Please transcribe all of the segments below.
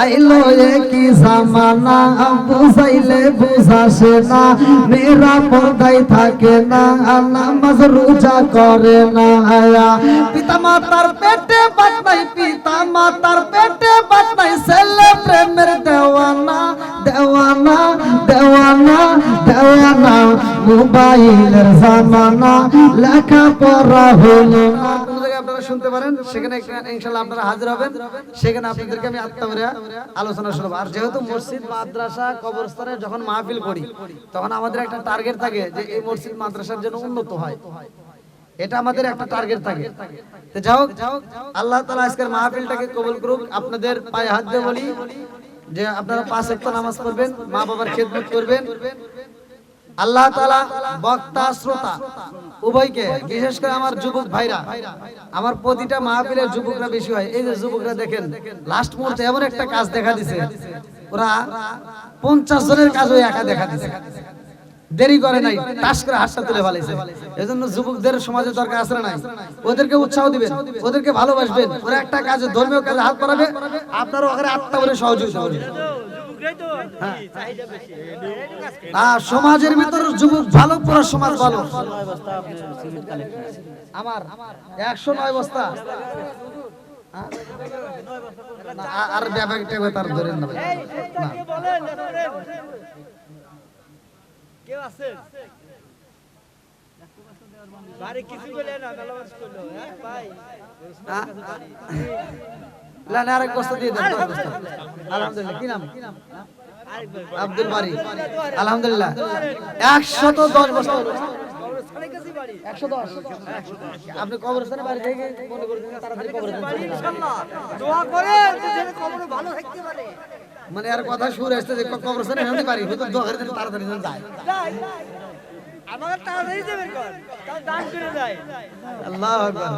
আইলো কি জামানা, বুঝাইলে বুঝাসে না মেরা পর্দায় থাকে না নামাজ রোজা করে না, আয়া। পিতা মাতার পেটে নাই পিতা মাতার পেটে বাট নাই, ছেলে প্রেমের দেওয়ানা দেওয়ানা দেওয়ানা দেওয়ানা। মোবাইলের জামানা লেখা পড়া হলো না। জায়গায় আপনারা শুনতে পারেন। সেখানে ইনশাআল্লাহ আপনারা হাজির হবেন। সেখানে আপনাদেরকে আমি আত্মা আলোচনা শুনব। আর যেহেতু মসজিদ, মাদ্রাসা, কবরস্থানে যখন মাহফিল করি, তখন আমাদের একটা টার্গেট থাকে যে এই মসজিদ, মাদ্রাসার জন্য উন্নত হয়। এটা আমাদের একটা টার্গেট থাকে। তো যাও আল্লাহ তাআলা আজকের মাহফিলটাকে কবুল করুক। আপনাদের পায়ে হাত দিয়ে বলি যে আপনারা পাঁচ ওয়াক্ত নামাজ পড়বেন, মা বাবার খেদমত করবেন। আল্লাহ তাআলা বক্তা, শ্রোতা উভয়কে, বিশেষ করে আমার যুবক ভাইরা, আমার প্রতিটা মাহফিলের যুবকরা বেশি হয়। এই যে যুবকরা দেখেন লাস্ট মুহূর্তে এমন একটা কাজ দেখা দিছে। ওরা পঞ্চাশ জনের কাজ কাজও একা দেখা দিছে। দেরি করে নাই, টাস করে হাতটা তুলে ফেলাইছে। এজন্য যুবকদের সমাজে দরকার আছে নাই? ওদেরকে উৎসাহ দিবেন, ওদেরকে ভালোবাসবেন। ওরা একটা কাজে, ধর্মীয় কাজে হাত বাড়াবে। আপনারও ওখানে আত্মা করে সহযোগিতা করবেন সমাজের ভিতর যুবক ভালো পুরো সমাজ ভালো। আমার একশো নয় বস্তা। হ্যাঁ? আর ব্যাপারটা তার ধরেন না। কেউ আছে? বাড়ি কিছু বলে না মেলামাস করল হ্যাঁ? ভাই আরেক বস্তা দিয়ে দেন, আলহামদুলিল্লাহ কি নাম? আব্দুল বারি। আলহামদুলিল্লাহ। একশত দশ বস্তা। আপনি কবরস্থানে বাড়ি থেকে মনে করছেন তাড়াতাড়ি কবরস্থানে ভালো থাকতে পারে। মানে আর কথা সুর আসতে কবরস্থানে পারি তাড়াতাড়ি যায়। আল্লাহ আল্লাহ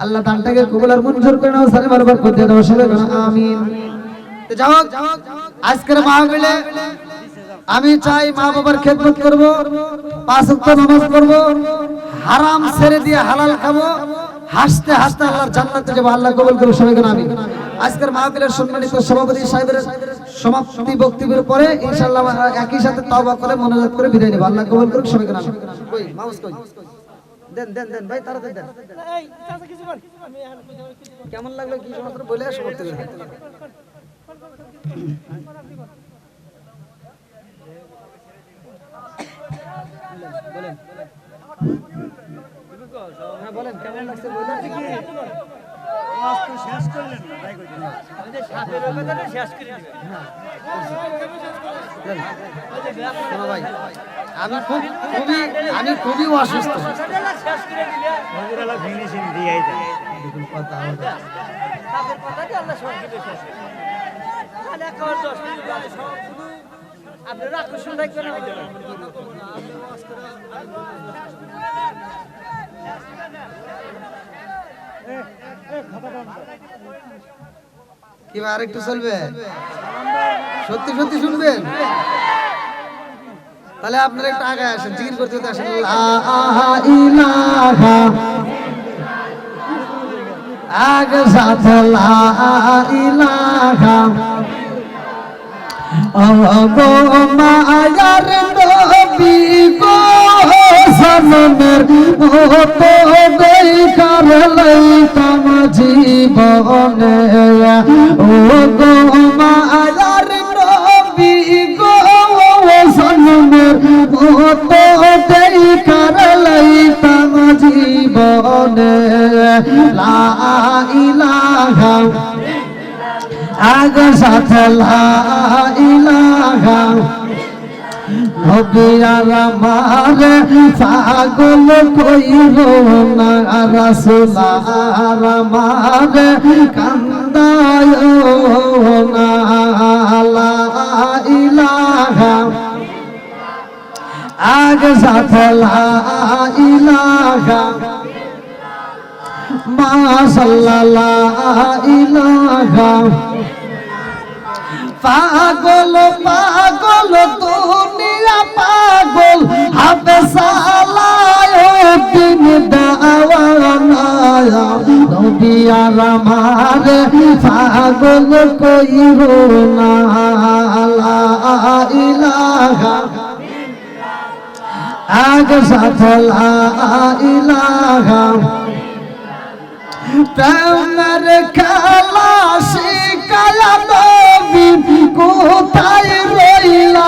আল্লাহ আমি চাই মা বাবার খেদমত করব নামাজ পড়ব, হারাম ছেড়ে দিয়ে হালাল খাব, হাসতে হাসতে আল্লাহর জান্নাতে আল্লাহ কবুল করুন সবাই আমি আজকের মাহফিলের সম্মানিত সভাপতি সাহেবের সমাপ্তি বক্তব্যের পরে ইনশাআল্লাহ আমরা একই সাথে তওবা করে মনোজাত করে বিদায় নেব। আল্লাহ কবুল করুন সবাই কেন আমি কই মাউস কই? দেন দেন দেন ভাই তাড়াতাড়ি দেন। এই চাচা কিছু বল। আমি এখন কেমন লাগল কি সমস্ত বলে সমাপ্তি করে দেন। বলেন। হ্যাঁ বলেন কেমন লাগছে বলেন? আমি খুব খুবই আমি খুবই অসুস্থ। শেষ করে দিলে মজুরালা ফিনিশিং দিয়েই দেয় দেখুন কথা আমাদের। তাদের কথাটি আল্লাহ সব দিবে শেষ তাহলে একেবারে দশ মিনিট বাদে সব শুধু আপনারা আকর্ষণ রাখবেন হয়তো না। কি ভাই আরেকটু চলবে। সত্যি সত্যি শুনবেন? তাহলে আপনারা একটু আগে আসেন, জিকির করতে করতে আসেন। আগে সাথে মায়ার নবী গো। সনমের মতো দেখার লইতাম জীবনে। ও গো মায়ার নবী গো সনমের মতো দেখার লইতাম জীবনে। লা ইলাহা আগ সাথে লা ইলাহা হবিয়ার আমার পাগল কইল না রাসুল আর আমার কান্দায় না ইলাহা। আগ সাথে লা ইলাহা। মা সাল্লাল্লাহু ইলাহা। পাগল পাগল পাগল হাবে সালায় দাওয়ানা নবী আর আমার পাগল কইর না, লা ইলাহা আগ সাথলা ইলাহা। প্রেমের খেলা শিকায়া নবী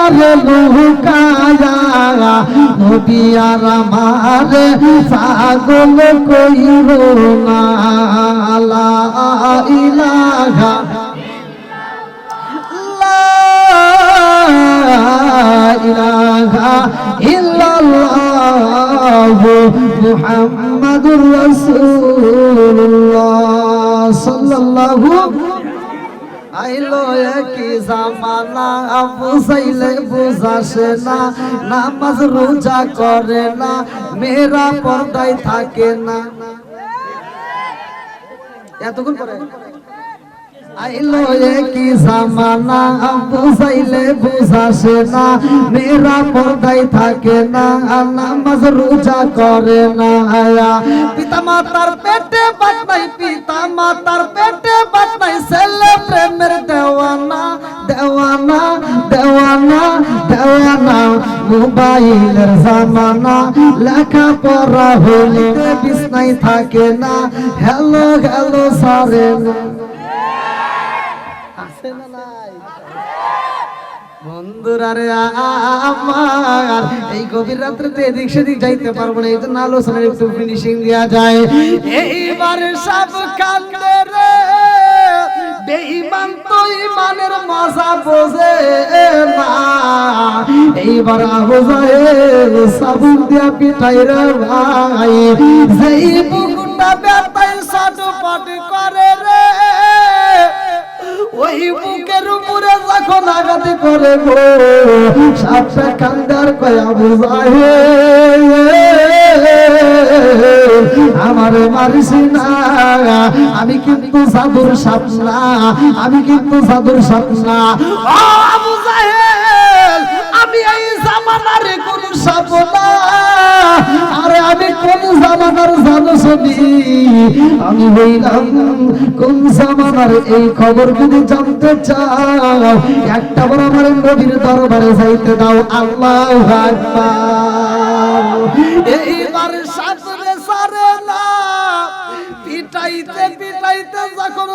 রইলা রে লুকায়া নবী আর আমার পাগল কইর না। লা ইলাহা মুহাম্মাদুর রাসূলুল্লাহ আইলো কি জামানা বুঝাইলে বুঝাসে না নামাজ রোজা করে না মেয়েরা পর্দায় থাকে না। এতক্ষণ পরে? আইলো কি জামানা বুঝাইলে বুঝাসে না, মেয়েরা পর্দায় থাকে না নামাজ রোজা করে না পিতা মাতার পেটে বাট নাই পিতা মাতার পেটে বাট নাই, ছেলে প্রেমের দেওয়ানা দেওয়ানা দেওয়ানা দেওয়ানা। মোবাইলের জামানা লেখা পড়া হইলে বিছনাই থাকে না, হ্যালো হ্যালো সারে না আছে না নাই বন্ধুরা রে আমার এই গভীর রাত্রিতে এদিক সেদিক যাইতে পারব না এই জন্য আলোচনার একটু ফিনিশিং দেওয়া যায়। এইবার সব কান্দে রে, বেঈমান তো ইমানের মজা বোঝে না। এইবার আবু জাহেল সাবুন দিয়া পিঠাই রে ভাই, যেই বুকুটা বেতাই সাটপাট করে রে। ওই বুকের উপরে যখন আঘাত করে গো সাপটা কান্দার কয়া বুঝাহে আমার মারিস না আমি কিন্তু সাধুর সাপ না আমি কিন্তু সাধুর সাপ না ও আবু জাহেল, আমি এই জামানার কোন সাপ না আরে আমি কোন জামানার জানি আমি হইলাম কোন জামানার? এই খবর যদি জানতে চাও, একটা বড় আমার নবীর দরবারে যাইতে দাও, আল্লাহ এইবার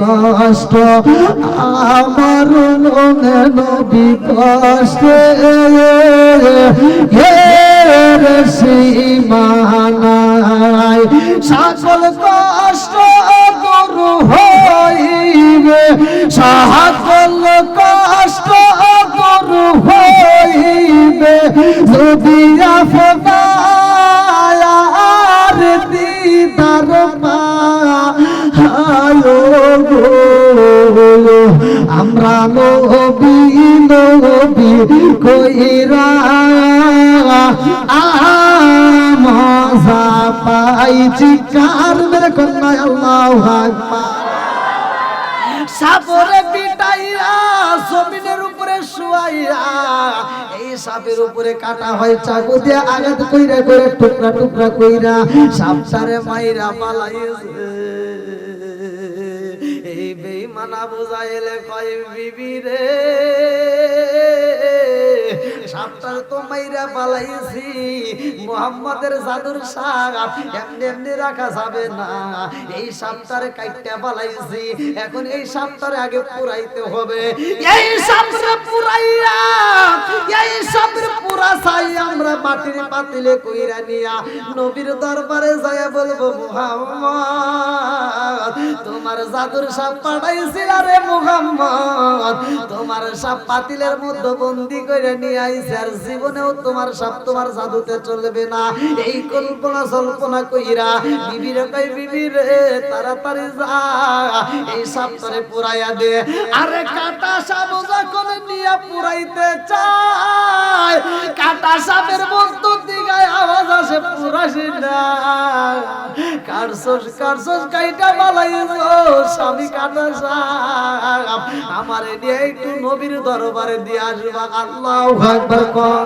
কষ্ট। আমার মনে কষ্টে। এর সীমা নাই সকল কষ্ট গরু হইবে। সকল কষ্ট গরু হইবে। যদি আপনার নবী নবী কইরা মজা পাইছি কার মেরে কন্যা আল্লাহ সাপরে পিটাইয়া জমিনের উপরে শুয়াইয়া, এই সাপের উপরে কাটা হয় চাকু দিয়ে আঘাত কইরা, করে টুকরা টুকরা কইরা সাপসারে মাইরা এই বেইমানা বুঝাইলে কয় বিবি রে। তো মাইরা পালাইছি মোহাম্মদের জাদুর সাপ এমনি এমনি রাখা যাবে না। এই সাপটার কাইটটা পালাইছি এখন এই সাপটার আগে পুরাইতে হবে। এই পুরাইয়া, এই পুরা চাই আমরা মাটির পাতিলে কইরা নিয়া নবীর দরবারে যায় বলব, মুহাম্মদ, তোমার জাদুর সাপ পাঠাইছিল রে মুহাম্মদ। তোমার সাপ পাতিলের মধ্যে বন্দি করে নিয়ে আইছে আর জীবনেও তোমার সাপ তোমার জাদুতে চলবে না। এই কল্পনা কল্পনা কইরা বিবিরে কই বিবি রে, তাড়াতাড়ি যা। এই সাপ তোরে পুরাইয়া দে। আরে কাটা সাপ যখন নিয়া পুরাইতে চায়, কাটা সাপের বস্তু দিগায় আওয়াজ আসে, পুরাসি না। কারসোস কারসোস কাইটা বালাইছো স্বামী কাটা সাপ। আমারে নিয়ে একটু নবীর দরবারে দিয়ে আসবা। আল্লাহু আকবার কোন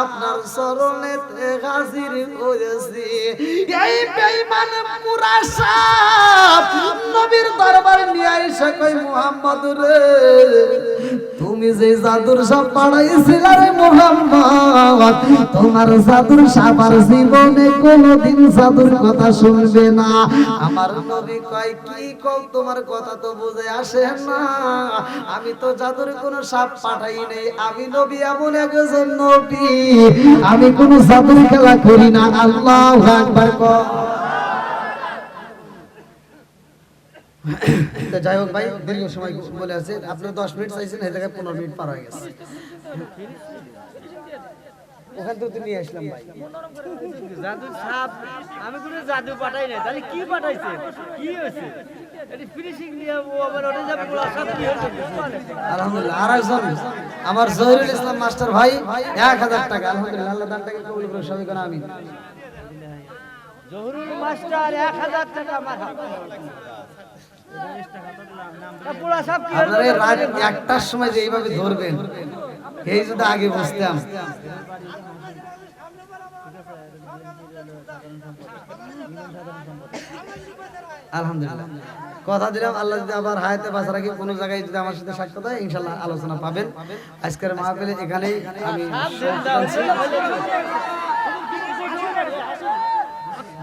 আপনার চরণেতে হাজির এই নবীর দরবার নিয়ে কই মুহাম্মদ রে, তুমি যে জাদুর সাপ পাড়াইছিলে রে মুহাম্মদ, তোমার জাদুর সাপ জীবনে কোনোদিন জাদুর কথা শুনবে না। আমার নবী কয়, কি কও, তোমার কথা তো বুঝে আসে না। আমি তো জাদুর কোনো সাপ পাঠাই নেই। আমি নবী এমন একজন নবী আমি কোন জাদুর খেলা করি না, আল্লাহ একবার যাই হোক ভাই, দীর্ঘ সময় বলে আছে। আপনি দশ মিনিট চাইছেন, এই জায়গায় পনেরো মিনিট পার হয়ে গেছে। ওখান থেকে তো নিয়ে আসলাম ভাই। জাদু সাপ আমি কোনো জাদু পাঠাই নাই। তাহলে কি পাঠাইছে? কি হয়েছে? আমার জহিরুল ইসলাম মাস্টার ভাই এক হাজার টাকা। আলহামদুলিল্লাহ আল্লাহ দানটাকে কবুল করে সবাই করে আমি জহুরুল মাস্টার এক হাজার টাকা আমার আপনারা রাত একটার সময় যে এইভাবে ধরবেন এই যদি আগে বুঝতাম। আলহামদুলিল্লাহ। কথা দিলাম আল্লাহ যদি আবার হায়াতে বাঁচা রাখি কোনো জায়গায় যদি আমার সাথে সাক্ষাৎ হয় ইনশাল্লাহ আলোচনা পাবেন। আজকের মাহফিলে এখানেই আমি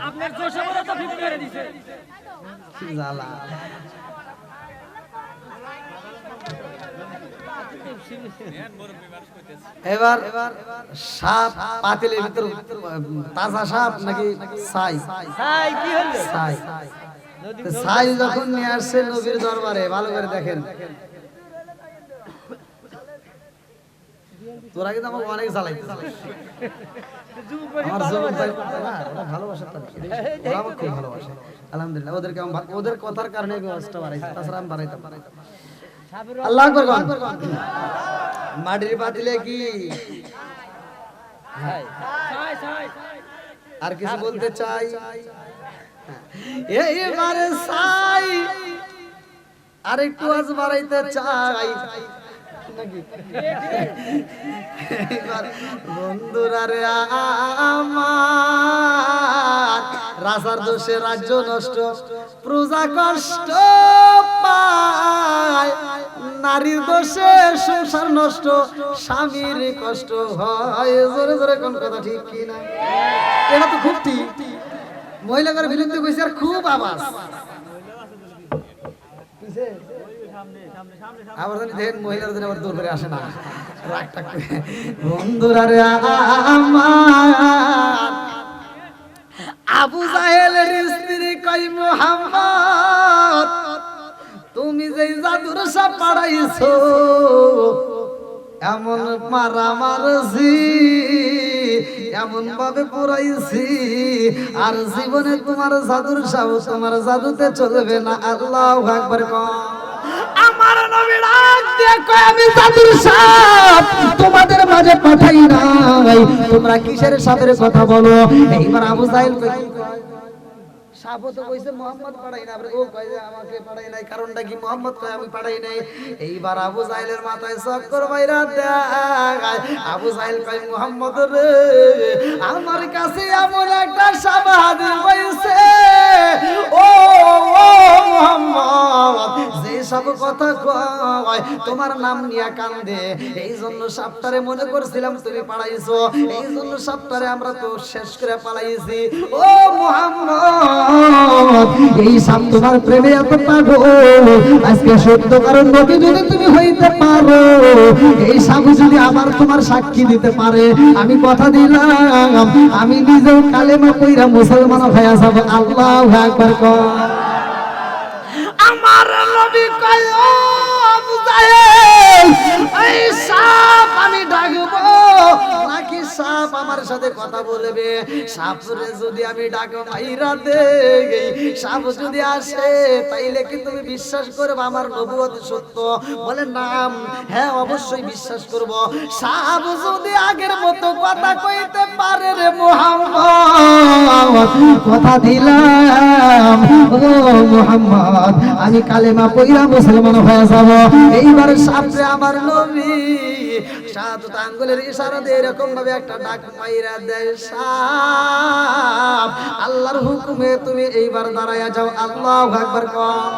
আপনার এবার সাপ পাতিলের ভিতর তাজা সাপ নাকি ছাই হাই কি হলো তো ছাই যখন নিয়ে আসছে নবীর দরবারে ভালো করে দেখেন। তোরা কিন্তু আমাকে অনেক আমার ওরা ভালোবাসে তাদের। ওরা আমাকে খুব ভালোবাসে। আলহামদুলিল্লাহ ওদেরকে ওদের কথার কারণে আমি বাড়াইছি তাছাড়া আমি বাড়াইতাম। আল্লাহ মাটির পাতিলে কি? আর কিছু বলতে চাই? এইবারে চাই আর একটু আজ বাড়াইতে চাই। নাকি? এইবার বন্ধুরা রে আমার রাজার দোষে রাজ্য নষ্ট প্রজা কষ্ট পায় নারীর দোষে সংসার নষ্ট স্বামীর কষ্ট হয়। জোরে জোরে কোন কথা ঠিক কি না? এটা তো খুব ঠিক। মহিলা করে বিলুপ্তি কইছে আর খুব আওয়াজ। আবার জানি দেখেন মহিলারা আবার দূর করে আসে না। রাগ টাগ করে বন্ধুরা রে আবু স্ত্রী কই মোহাম্মদ, তুমি যে জাদুর সাপ পাড়াইছো, এমন মারা মারছি এমন ভাবে পুরাইছি, আর জীবনে তোমার জাদুর সাপ তোমার জাদুতে চলবে না। আল্লাহ একবার কম আমার নবী ডাক দিয়ে কয়, আমি জাদুর সাপ, তোমাদের মাঝে পাঠাই নাই। তোমরা কিসের সাপের কথা বলো? এইবার আবু তো কইছে মোহাম্মদ না। ও কয় যে, আমাকে নাই। কারণটা কি মোহাম্মদ কয়, আমি নাই? এইবার আবু জাহিলের মাথায় চক্কর বাইরা দেয়। আবু জাহিল কয়, মোহাম্মদ রে, আমার কাছে এমন একটা হাজির হয়েছে ও মোহাম্মদ যে সব কথা কয় তোমার নাম নিয়ে কান্দে। এই জন্য সাপটারে মনে করছিলাম তুমি পালাইছো। এই জন্য সাপটারে আমরা তো শেষ করে পালাইছি। ও মোহাম্মদ এই সাপ তোমার প্রেমে এত পাগল। আজকে সত্য কারণ নবী যদি তুমি হইতে পারো এই সাপ যদি আমার তোমার সাক্ষী দিতে পারে আমি কথা দিলাম আমি নিজেও কালেমা কইরা মুসলমান হয়ে যাব। আল্লাহু আকবার কর আমার নবী কয় ও আমার সাথে কথা বলবে। সাপরে যদি আমি ডাক মাইরা দেই, সাপ যদি আসে, তাইলে কি তুমি বিশ্বাস করবে আমার নবুয়ত সত্য? বলে নাম। হ্যাঁ অবশ্যই বিশ্বাস করব। সাপ যদি আগের মতো কথা কইতে পারে রে মোহাম্মদ, কথা দিলাম, ও মোহাম্মদ, আমি কালেমা পইরা মুসলমান হয়ে যাব। এইবার সাপরে আমার নবী সাত আঙ্গুলের ইশারা দিয়ে এরকম ভাবে একটা ডাক মাইরা দেয় সাপ আল্লাহর হুকুমে তুমি এইবার দাঁড়ায়া যাও, আল্লাহু আকবার কর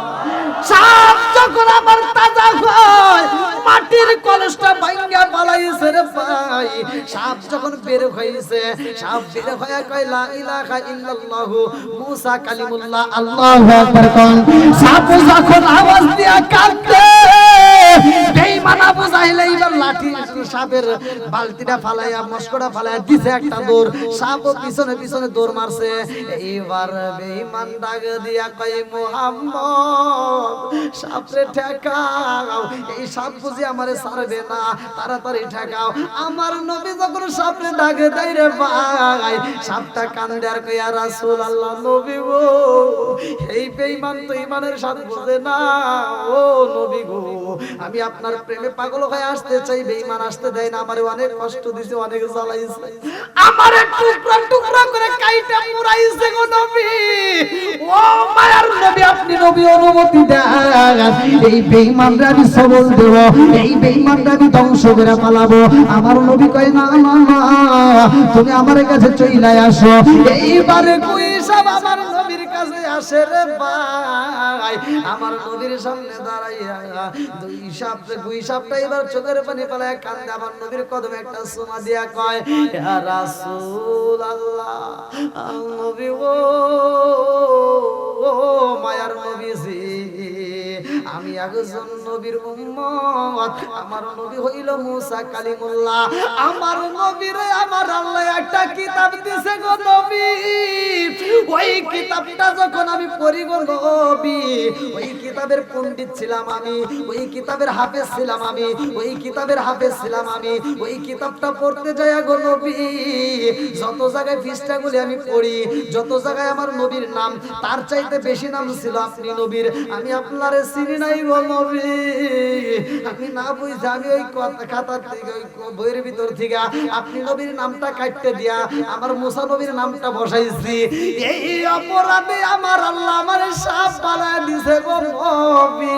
সাপ যখন আবার তাজা হয়, মাটির কলসটা ভাঙ্গা পালাইছে রে ভাই। সাপ যখন বের হইছে সাপ বের হয়ে কয়, লা ইলাহা ইল্লাল্লাহ মুসা কালিমুল্লাহ, আল্লাহু আকবার কোন সাপ যখন আওয়াজ দিয়া কাঁদে বেঈমান আবু জাহেল লাঠি সাপের বালতিটা ফালাইয়া মস্কটা ফালাইয়া দিছে একটা দৌড়। সাপও পিছনে পিছনে দৌড় মারছে। এইবার বেঈমান ডাক দিয়া কয়, মুহাম্মদ, সাপরে ঠেকাও। এই সাপ বুঝি আমারে ছাড়বে না। তাড়াতাড়ি ঠেকাও। আমার নবী যখন সাপরে ডাকে সাপটা কান্দে আর কইয়া রাসূল আল্লাহ নবী গো, এই বেঈমান তো আমি আপনার প্রেমে পাগল হয়ে আসতে চাই, বেঈমান আসতে দেয় না, আমারে অনেক কষ্ট দিছে, অনেক জ্বালাইছে। আমারে টুকরা টুকরা করে কাইটা পুরাইছে গো নবী। ও মায়ার নবী, আপনি নবী অনুমতি দেন। এই বেঈমানরা আমি সবল দেব, এই বেঈমানরা আমি ধ্বংস করে পালাবো। আমার নবী কয়, না না না, তুমি আমার কাছে চইলাই আসো। এইবারে কুই সব আমার আসে রে আমার নবীর সামনে দাঁড়াইয়া দুই সাপে দুই সাপটা এবার চোখের পানি পালায়, কান্দে আমার নবীর কদমে একটা সোমা দিয়া কয়, ইয়া রাসূল আল্লাহ নবী ও মায়ার নবী নবীজি। আমি একজন নবীর উম্মত। আমার নবী হইল মুসা কালিমুল্লাহ। আমার নবীরে আমার আল্লাহ একটা কিতাব দিছে গো নবী। ওই কিতাবটা যখন আমি পড়ি গো নবী, ওই কিতাবের পণ্ডিত ছিলাম আমি, ওই কিতাবের হাফেজ ছিলাম আমি, ওই কিতাবের হাফেজ ছিলাম আমি, ওই কিতাবটা পড়তে যাই গো নবী। যত জায়গায় পৃষ্ঠাগুলি আমি পড়ি, যত জায়গায় আমার নবীর নাম, তার চাইতে বেশি নাম ছিল আপনি নবীর। আমি আপনারে চিনি নাই গো নবী আমি না বুঝছি আমি ওই খাতার থেকে ওই বইয়ের ভিতর থেকে আপনি নবীর নামটা কাটতে দিয়া আমার মুসা নবীর নামটা বসাইছি। এই অপরাধে আমার আল্লাহ আমার সাপ বানায় দিছে গো নবী।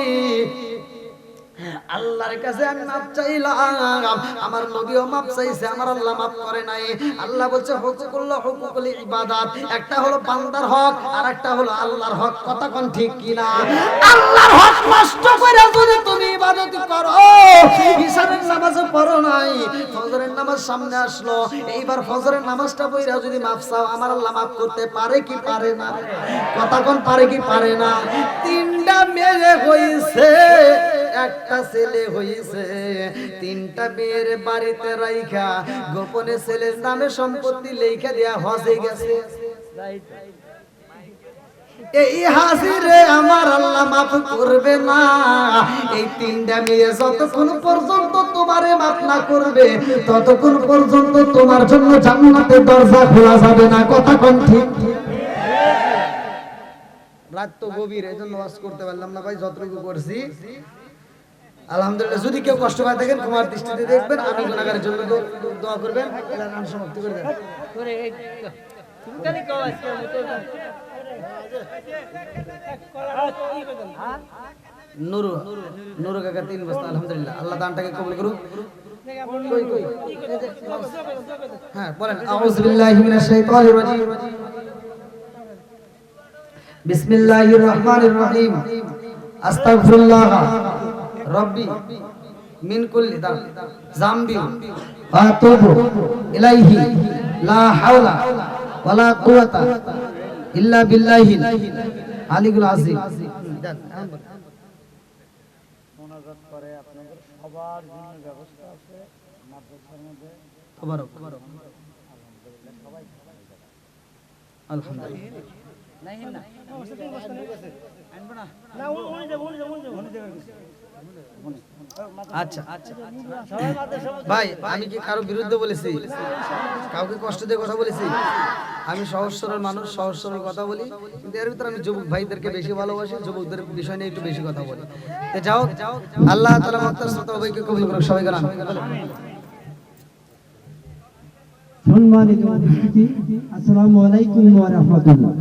আল্লাহর কাছে আমি মাপ চাইলাম। আমার নবীও মাপ চাইছে, আমার আল্লাহ মাপ করে নাই। আল্লাহ বলছে হুকুকুল্লাহ হুকুকুল ইবাদাত। একটা হলো বান্দার হক আর একটা হলো আল্লাহর হক। কথা কোন ঠিক কিনা আল্লাহর হক নষ্ট করে যদি তুমি ইবাদত করো ঈশানের নামাজ পড়ো নাই। ফজরের নামাজ সামনে আসলো। এইবার ফজরের নামাজটা পড়া যদি মাপ চাও, আমার আল্লাহ মাফ করতে পারে কি পারে না? কথা কোন পারে কি পারে না? তিনটা মেয়ে হইছে। একটা ছেলে হইছে, তিনটা মেয়ের বাড়িতে রাইখা, গোপনে ছেলের নামে সম্পত্তি লেখা দেয়া হজে গেছে। এই হাসিরে আমার আল্লাহ মাফ করবে না। এই তিনটা মেয়ে যতক্ষণ পর্যন্ত তোমারে মাফ না করবে, ততক্ষণ পর্যন্ত তোমার জন্য জান্নাতের দরজা খোলা যাবে না। কথা কোন ঠিক? রাত তো গভীর এই জন্য ওয়াজ করতে পারলাম না ভাই, যতটুকু করছি। আলহামদুলিল্লাহ, যদি কেউ কষ্ট পায় থাকেন তোমার দৃষ্টিতে দেখবেন, আমি গুণাগারের জন্য দোয়া করবেন। নাম সমাপ্তি করে দেন। করে এই তুমি খালি কও আজকে আমি তো হ্যাঁ? নুরু নুরু কাকা তিন বস্তা, আলহামদুলিল্লাহ। আল্লাহ দানটাকে কবুল করুন হ্যাঁ বলেন, আউযু বিল্লাহি রাজিম। বিসমিল্লাহির রহমানির রহিম। আস্তাগফিরুল্লাহ। রব্বি মিন কুল্লি জামবি ওয়া আতুবু ইলাইহি লা হাওলা ওয়ালা কুওয়াতা ইল্লা বিল্লাহিল আলিয়ুল আযীম মোনাজাত করে আপনাদের সবার জন্য ব্যবস্থা আছে মাদ্রাসার মধ্যে তবারক আলহামদুলিল্লাহ আচ্ছা আচ্ছা সবাই মাদ্রাসা ভাই আমি কি কারও বিরুদ্ধে বলেছি? কাউকে কষ্ট দিয়ে কথা বলেছি? আমি সহজ সরল মানুষ সহজ সরল কথা বলি। কিন্তু এর ভিতরে আমি যুবক ভাইদেরকে বেশি ভালোবাসি যুবকদের বিষয় নিয়ে একটু বেশি কথা বলি। যাও আল্লাহ শ্রোতা ভাইকে কবুল করুক সবাই গান সম্মানিত উপস্থিতি আসসালামু আলাইকুম ওয়া রাহমাতুল্লাহ।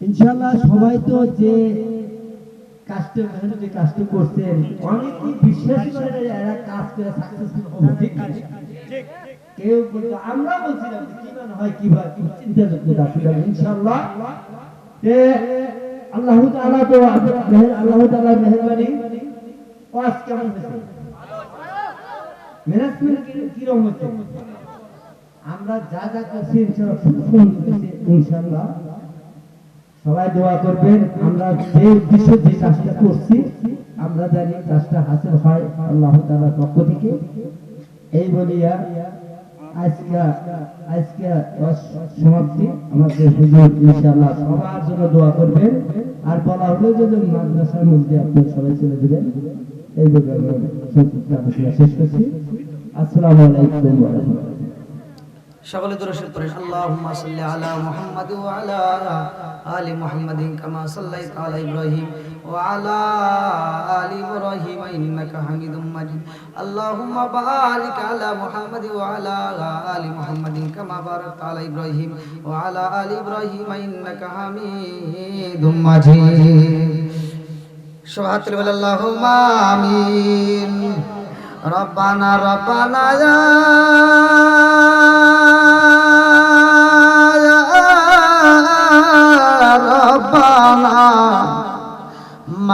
ইনশাআল্লাহ সবাই তো যে কাজটা মেহনত যে কাজটা করছেন অনেকেই বিশ্বাস করে যে এরা সাকসেসফুল হবে ঠিক না কেউ বলতো আমরা বলছিলাম কি মনে হয় কি হয় চিন্তা করতে আসলে ইনশাআল্লাহ। যে আল্লাহ তাআলা তো মেহের আল্লাহ তাআলার মেহেরবানি। ওয়াজ কেমন হয়েছে? কি- কিরম হচ্ছে আমরা যা যা করছি ইনশাআল্লাহ ইনশাআল্লাহ। সবাই দোয়া করবেন। আমরা যে উদ্দেশ্য যে কাজটা করছি, আমরা জানি কাজটা হাসিল হয় আল্লাহ তাআলার পক্ষ থেকে। এই বলিয়া সবার জন্য দোয়া করবেন। আর বলা হলো যে মাদ্রাসার মধ্যে আপনারা সবাই চলে এই বলে আমি সংক্ষিপ্ত আলোচনা শেষ করছি। আসসালামু আলাইকুম সকলে দরুদ পড়েন। আল্লাহুম্মা সাল্লি আলা মুহাম্মাদ ওয়া আলা আলি মুহাম্মাদিন কামা সাল্লাইতা আলা ইব্রাহিম ওয়া আলা আলি ইব্রাহিম ইন্নাকা হামিদুম মাজিদ। আল্লাহুম্মা বারিক আলা মুহাম্মাদ ওয়া আলা আলি মুহাম্মাদিন কামা বারাকতা আলা ইব্রাহিম ওয়া আলা আলি ইব্রাহিম ইন্নাকা হামিদুম মাজিদ। সবাহাত বলে, আল্লাহুম্মা আমিন। রব্বানা রব্বানা, ইয়া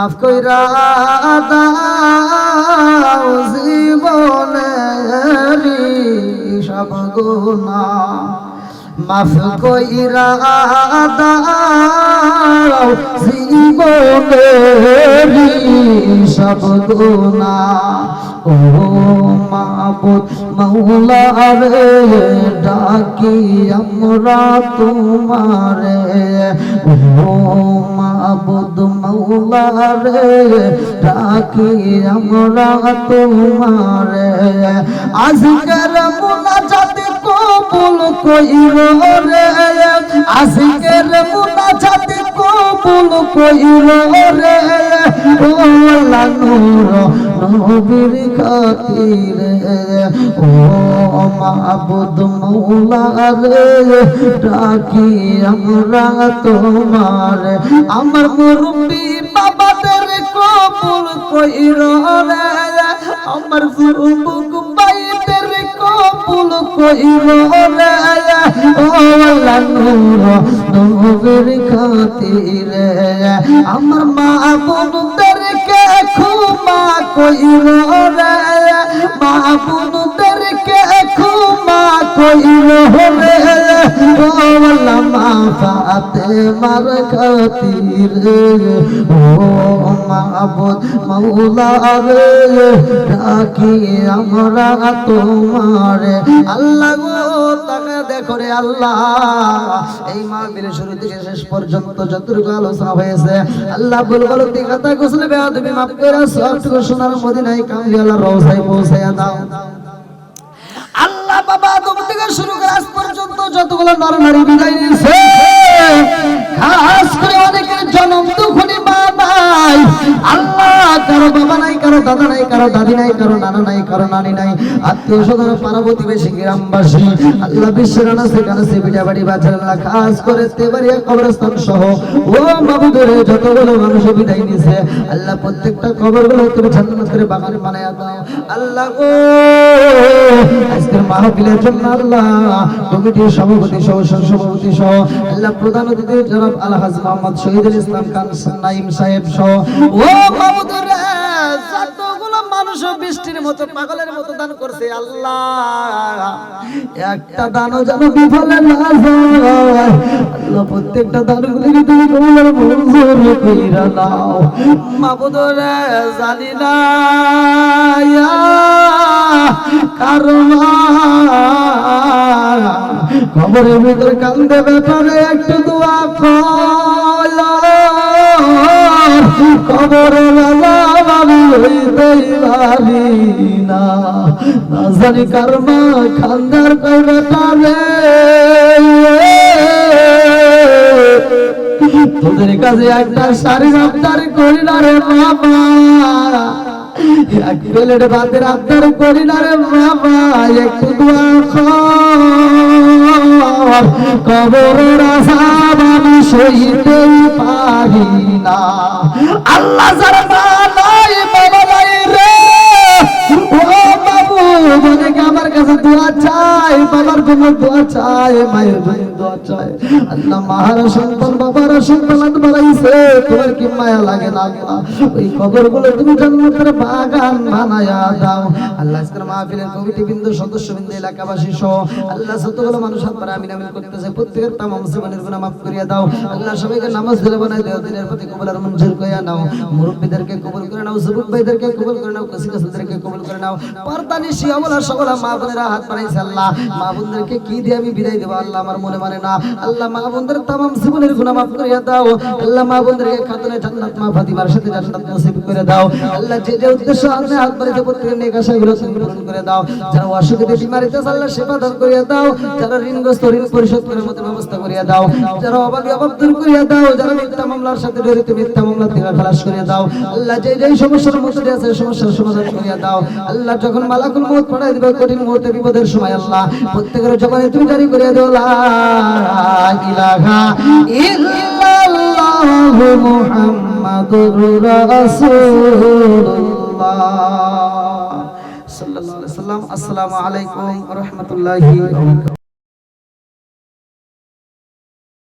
মাফ কইরা দাও জীবনেরি সব গুনাহ। মাফ কইরা দাও জীবনেরি সব গুনাহ। ও মাবুদ মৌলা রে ডাকি আমরা তোমারে। ও মাবুদ মৌলা রে ডাকি আমরা তোমারে। আজকের মুনাজাত কবুল কইর রে। আজকের মুনাজাত কবুল কইর রে। ও আল্লাহ নূর, নবীর খাতিরে ও ডাকি আমরা তোমার। আমার মুরব্বী বাবাদের কবুল কইর রে। আমার যুবক ভাইদের কবুল কইর রে। আল্লাহ নূর নবীর খাতিরে। আমার মা বোনদেরকে ক্ষমা কইর রে মা বোনদেরকে ক্ষমা মা আমরা তোমারে। আল্লাহ গো, তাকে দেখো রে আল্লাহ। এই মাহফিল শুরু থেকে শেষ পর্যন্ত যতটুকু আলোচনা হয়েছে, আল্লাহ বল বল কথা গোসলে বেয়াদবি মাফ করে, সবটুকু সোনার মদিনায় আল্লাহ রওজায় পৌঁছায়া দাও। আল্লাহ বাবা, আদম থেকে শুরু করে আজ পর্যন্ত যতগুলো নর নারী বিদায় নিয়েছে, খাস করে অনেকের জন্ম দুখনি মা আল্লাহ কারও বাবা নাই, কারও দাদা নাই, কারও দাদি নাই, কারও নানা নাই, কারও নানি নাই। আত্মীয় স্বজন পাড়া প্রতিবেশী গ্রামবাসী, আল্লাহ বিশ্বের আনা সেখানে সে বিটা বাড়ি আল্লাহ খাস করে তেবাড়িয়া কবরস্থান সহ। ও বাবুদের যতগুলো মানুষ বিদায় নিছে আল্লাহ প্রত্যেকটা কবরগুলো তুমি জান্নাত করে বাগানে বানায়া দাও। আল্লাহ গো, আজকের মাহফিলের জন্য আল্লাহ কমিটির সভাপতি সহ সভাপতি সহ, আল্লাহ প্রধান অতিথি জনাব মোহাম্মদ শহীদুল ইসলাম খান নাইম সাহেব সহ। ও যতগুলো বৃষ্টির মতো পাগলের মতো দান করছে আল্লাহ। একটা দানও যেন বিফলে না আল্লাহ প্রত্যেকটা দানগুলিকে তুমি তোমার মঞ্জুর কইরা দাও। মাবুদর জানি না কারমা খবরের ভিতরে কান্দে ব্যাপারে একটু দোয়া কর। খবরে আমি হইতেই পারি। কারমা খান্দার কই ব্যাপারে তোদের কাছে একটা শাড়ির আবদার করি না রে বাবা এক প্লেট আবদার করি না রে বাবা একটু দোয়া কর। কবরের আসাব আমি সইতেই পারি না। আল্লাহ যারা বাবা রে। মাফ করিয়া দাও। আল্লাহ সবাইকে নামাজ দিলে বানাই দাও, দিনের প্রতি কবুল আর মঞ্জুর করিয়া নাও। মুরব্বীদেরকে কবুল করে নাও যুবক ভাইদেরকে কবুল করে নাও কসি কসিদেরকে কবুল করে নাও। পর্দানি শিয়াবলা সকল মা মনে যে যে মতো সমস্যার মধ্যে আছে সমস্যার সমাধান করিয়া দাও। আল্লাহ যখন মালাকুল মউত পড়াই দিবে, কঠিন মুহূর্তে বিপদের সময় আল্লাহ প্রত্যেকের জবানে তুমি জারি করে দোলা আসসালামু আলাইকুম ওয়া